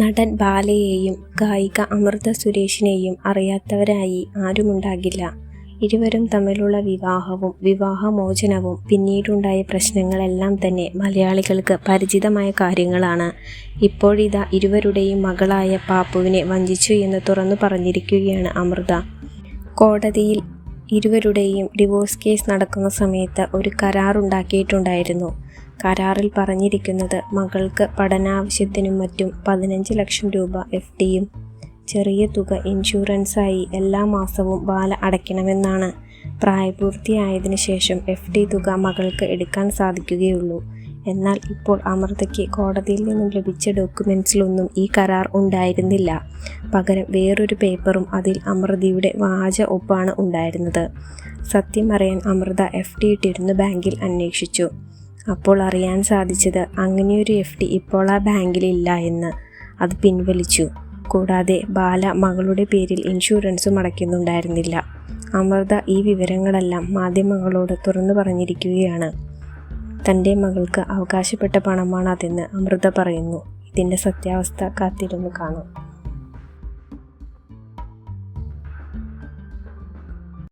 നടൻ ബാലയെയും ഗായിക അമൃത സുരേഷിനെയും അറിയാത്തവരായി ആരുമുണ്ടാകില്ല. ഇരുവരും തമ്മിലുള്ള വിവാഹവും വിവാഹമോചനവും പിന്നീടുണ്ടായ പ്രശ്നങ്ങളെല്ലാം തന്നെ മലയാളികൾക്ക് പരിചിതമായ കാര്യങ്ങളാണ്. ഇപ്പോഴിതാ ഇരുവരുടെയും മകളായ പാപ്പുവിനെ വഞ്ചിച്ചു എന്ന് തുറന്നു പറഞ്ഞിരിക്കുകയാണ് അമൃത. കോടതിയിൽ ഇരുവരുടെയും ഡിവോഴ്സ് കേസ് നടക്കുന്ന സമയത്ത് ഒരു കരാറുണ്ടാക്കിയിട്ടുണ്ടായിരുന്നു. കരാറിൽ പറഞ്ഞിരിക്കുന്നത് മകൾക്ക് പഠനാവശ്യത്തിനും മറ്റും പതിനഞ്ച് ലക്ഷം രൂപ എഫ് ഡിയും ചെറിയ തുക ഇൻഷുറൻസായി എല്ലാ മാസവും ബാല അടയ്ക്കണമെന്നാണ്. പ്രായപൂർത്തിയായതിന് ശേഷം എഫ് ഡി തുക മകൾക്ക് എടുക്കാൻ സാധിക്കുകയുള്ളൂ. എന്നാൽ ഇപ്പോൾ അമൃതയ്ക്ക് കോടതിയിൽ നിന്നും ലഭിച്ച ഡോക്യുമെൻസിലൊന്നും ഈ കരാർ ഉണ്ടായിരുന്നില്ല. പകരം വേറൊരു പേപ്പറും അതിൽ അമൃതയുടെ വാച ഒപ്പാണ് ഉണ്ടായിരുന്നത്. സത്യം അറിയാൻ അമൃത എഫ് ഡി ഇട്ടിരുന്ന ബാങ്കിൽ അന്വേഷിച്ചു. അപ്പോൾ അറിയാൻ സാധിച്ചത് അങ്ങനെയൊരു എഫ് ഡി ഇപ്പോൾ ആ ബാങ്കിൽ ഇല്ല എന്ന്. അത് പിൻവലിച്ചു. കൂടാതെ ബാല മകളുടെ പേരിൽ ഇൻഷുറൻസും അടയ്ക്കുന്നുണ്ടായിരുന്നില്ല. അമൃത ഈ വിവരങ്ങളെല്ലാം മാധ്യമങ്ങളോട് തുറന്നു പറഞ്ഞിരിക്കുകയാണ്. തന്റെ മകൾക്ക് അവകാശപ്പെട്ട പണമാണ് അതെന്ന് അമൃത പറയുന്നു. ഇതിന്റെ സത്യാവസ്ഥ കാത്തിരുന്നു കാണാം.